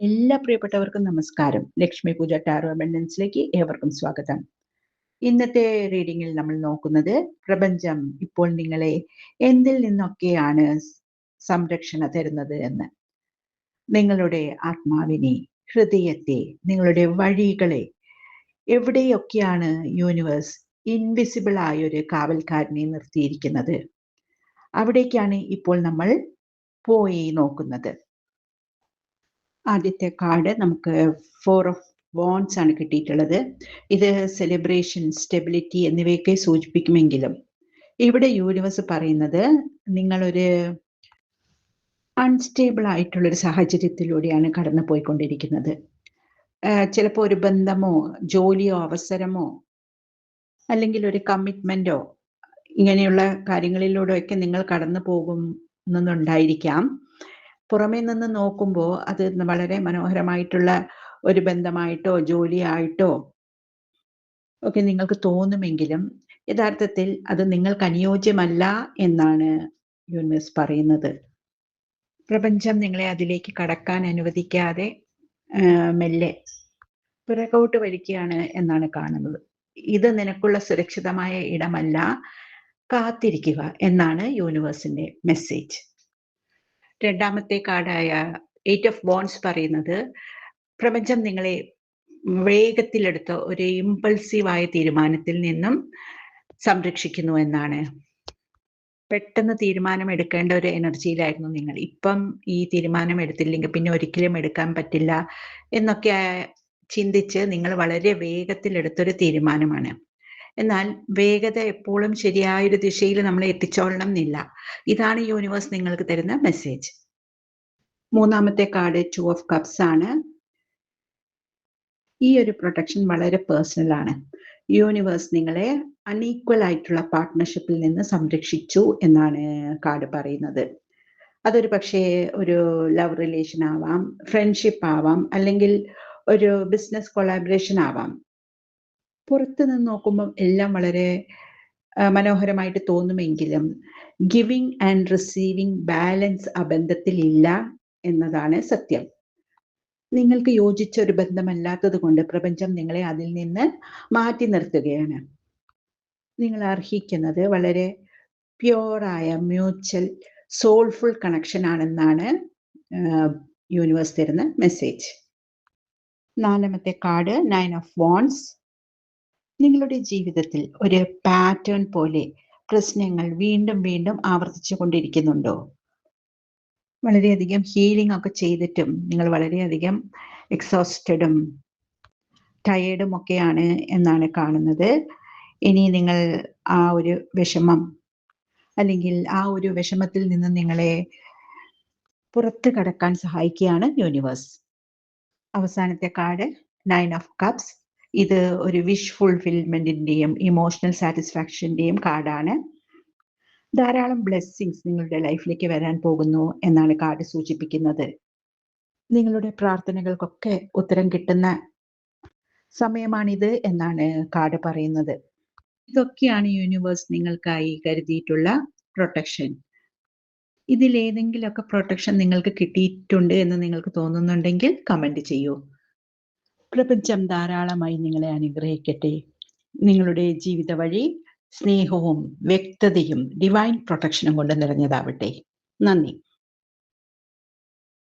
എല്ലാ പ്രിയപ്പെട്ടവർക്കും നമസ്കാരം. ലക്ഷ്മി പൂജ ടാറോ അബൻഡൻസിലേക്ക് ഏവർക്കും സ്വാഗതം. ഇന്നത്തെ റീഡിങ്ങിൽ നമ്മൾ നോക്കുന്നത് പ്രപഞ്ചം ഇപ്പോൾ നിങ്ങളെ എന്തിൽ നിന്നൊക്കെയാണ് സംരക്ഷണ തരുന്നത് എന്ന്. നിങ്ങളുടെ ആത്മാവിനെ ഹൃദയത്തെ നിങ്ങളുടെ വഴികളെ എവിടെയൊക്കെയാണ് യൂണിവേഴ്സ് ഇൻവിസിബിൾ ആയ ഒരു കാവൽക്കാരനെ നിർത്തിയിരിക്കുന്നത്? അവിടേക്കാണ് ഇപ്പോൾ നമ്മൾ പോയി നോക്കുന്നത്. ആദ്യത്തെ കാർഡ് നമുക്ക് ഫോർ ഓഫ് ബോൺസ് ആണ് കിട്ടിയിട്ടുള്ളത്. ഇത് സെലിബ്രേഷൻ സ്റ്റെബിലിറ്റി എന്നിവയൊക്കെ സൂചിപ്പിക്കുമെങ്കിലും ഇവിടെ യൂണിവേഴ്സ് പറയുന്നത് നിങ്ങളൊരു അൺസ്റ്റേബിൾ ആയിട്ടുള്ള ഒരു സാഹചര്യത്തിലൂടെയാണ് കടന്നു പോയിക്കൊണ്ടിരിക്കുന്നത് ചിലപ്പോൾ ഒരു ബന്ധമോ ജോലിയോ അവസരമോ അല്ലെങ്കിൽ ഒരു കമ്മിറ്റ്മെന്റോ ഇങ്ങനെയുള്ള കാര്യങ്ങളിലൂടെയൊക്കെ നിങ്ങൾ കടന്നു പോകുന്നുണ്ടായിരിക്കാം പുറമേ നിന്ന് നോക്കുമ്പോൾ അത് വളരെ മനോഹരമായിട്ടുള്ള ഒരു ബന്ധമായിട്ടോ ജോലിയായിട്ടോ ഒക്കെ നിങ്ങൾക്ക് തോന്നുമെങ്കിലും യഥാർത്ഥത്തിൽ അത് നിങ്ങൾക്ക് അനുയോജ്യമല്ല എന്നാണ് യൂണിവേഴ്സ് പറയുന്നത്. പ്രപഞ്ചം നിങ്ങളെ അതിലേക്ക് കടക്കാൻ അനുവദിക്കാതെ മെല്ലെ പിറകോട്ട് വലിക്കുകയാണ് എന്നാണ് കാണുന്നത്. ഇത് നിനക്കുള്ള സുരക്ഷിതമായ ഇടമല്ല. കാത്തിരിക്കുക എന്നാണ് യൂണിവേഴ്സിന്റെ മെസ്സേജ്. രണ്ടാമത്തെ കാർഡായ എയ്റ്റ് ഓഫ് ബോൺസ് പറയുന്നത് പ്രപഞ്ചം നിങ്ങളെ വേഗത്തിലെടുത്ത ഒരു ഇമ്പൾസീവായ തീരുമാനത്തിൽ നിന്നും സംരക്ഷിക്കുന്നു എന്നാണ്. പെട്ടെന്ന് തീരുമാനം എടുക്കേണ്ട ഒരു എനർജിയിലായിരുന്നു നിങ്ങൾ. ഇപ്പം ഈ തീരുമാനം എടുത്തില്ലെങ്കിൽ പിന്നെ ഒരിക്കലും എടുക്കാൻ പറ്റില്ല എന്നൊക്കെ ചിന്തിച്ച് നിങ്ങൾ വളരെ വേഗത്തിൽ എടുത്തൊരു തീരുമാനമാണ്. എന്നാൽ വേഗത എപ്പോഴും ശരിയായ ഒരു ദിശയിൽ നമ്മളെ എത്തിച്ചോളണം എന്നില്ല ഇതാണ് യൂണിവേഴ്സ് നിങ്ങൾക്ക് തരുന്ന മെസ്സേജ് മൂന്നാമത്തെ കാർഡ് ടു ഓഫ് കപ്സ് ആണ്. ഈ ഒരു പ്രൊട്ടക്ഷൻ വളരെ പേഴ്സണൽ ആണ്. യൂണിവേഴ്സ് നിങ്ങളെ അൺഈക്വൽ ആയിട്ടുള്ള പാർട്ട്ണർഷിപ്പിൽ നിന്ന് സംരക്ഷിച്ചു എന്നാണ് കാർഡ് പറയുന്നത്. അതൊരു പക്ഷേ ഒരു ലവ് റിലേഷൻ ആവാം ഫ്രണ്ട്ഷിപ്പ് ആവാം അല്ലെങ്കിൽ ഒരു ബിസിനസ് കൊളാബറേഷൻ ആവാം. പുറത്ത് നിന്ന് നോക്കുമ്പം എല്ലാം വളരെ മനോഹരമായിട്ട് തോന്നുമെങ്കിലും ഗിവിങ് ആൻഡ് റിസീവിങ് ബാലൻസ് ആ ബന്ധത്തിലില്ല എന്നതാണ് സത്യം. നിങ്ങൾക്ക് യോജിച്ച ഒരു ബന്ധമല്ലാത്തത് കൊണ്ട് പ്രപഞ്ചം നിങ്ങളെ അതിൽ നിന്ന് മാറ്റി നിർത്തുകയാണ്. നിങ്ങൾ അർഹിക്കുന്നത് വളരെ പ്യോറായ മ്യൂച്വൽ സോൾഫുൾ കണക്ഷൻ ആണെന്നാണ് യൂണിവേഴ്സ് തരുന്ന മെസ്സേജ് നാലാമത്തെ കാർഡ് നയൻ ഓഫ് വോൺസ് നിങ്ങളുടെ ജീവിതത്തിൽ ഒരു പാറ്റേൺ പോലെ പ്രശ്നങ്ങൾ വീണ്ടും വീണ്ടും ആവർത്തിച്ചു കൊണ്ടിരിക്കുന്നുണ്ടോ? വളരെയധികം ഹീലിംഗ് ഒക്കെ ചെയ്തിട്ടും നിങ്ങൾ വളരെയധികം എക്സോസ്റ്റഡും ടയേർഡും ഒക്കെയാണ് എന്നാണ് കാണുന്നത്. ഇനി നിങ്ങൾ ആ ഒരു വിഷമം അല്ലെങ്കിൽ ആ ഒരു വിഷമത്തിൽ നിന്ന് നിങ്ങളെ പുറത്ത് കടക്കാൻ സഹായിക്കുകയാണ് യൂണിവേഴ്സ് അവസാനത്തെ കാർഡ് നയൻ ഓഫ് കപ്സ് ഇത് ഒരു വിഷ് ഫുൾഫിൽമെന്റിന്റെയും ഇമോഷണൽ സാറ്റിസ്ഫാക്ഷന്റെയും കാർഡാണ്. ധാരാളം ബ്ലെസ്സിങ്സ് നിങ്ങളുടെ ലൈഫിലേക്ക് വരാൻ പോകുന്നു എന്നാണ് കാർഡ് സൂചിപ്പിക്കുന്നത്. നിങ്ങളുടെ പ്രാർത്ഥനകൾക്കൊക്കെ ഉത്തരം കിട്ടുന്ന സമയമാണിത് എന്നാണ് കാർഡ് പറയുന്നത്. ഇതൊക്കെയാണ് യൂണിവേഴ്സ് നിങ്ങൾക്കായി കരുതിയിട്ടുള്ള പ്രൊട്ടക്ഷൻ ഇതിൽ ഏതെങ്കിലുമൊക്കെ പ്രൊട്ടക്ഷൻ നിങ്ങൾക്ക് കിട്ടിയിട്ടുണ്ട് എന്ന് നിങ്ങൾക്ക് തോന്നുന്നുണ്ടെങ്കിൽ കമന്റ് ചെയ്യൂ. പ്രപഞ്ചം ധാരാളമായി നിങ്ങളെ അനുഗ്രഹിക്കട്ടെ. നിങ്ങളുടെ ജീവിത വഴി സ്നേഹവും വ്യക്തതയും ഡിവൈൻ പ്രൊട്ടക്ഷനും കൊണ്ട് നിറഞ്ഞതാവട്ടെ. നന്ദി.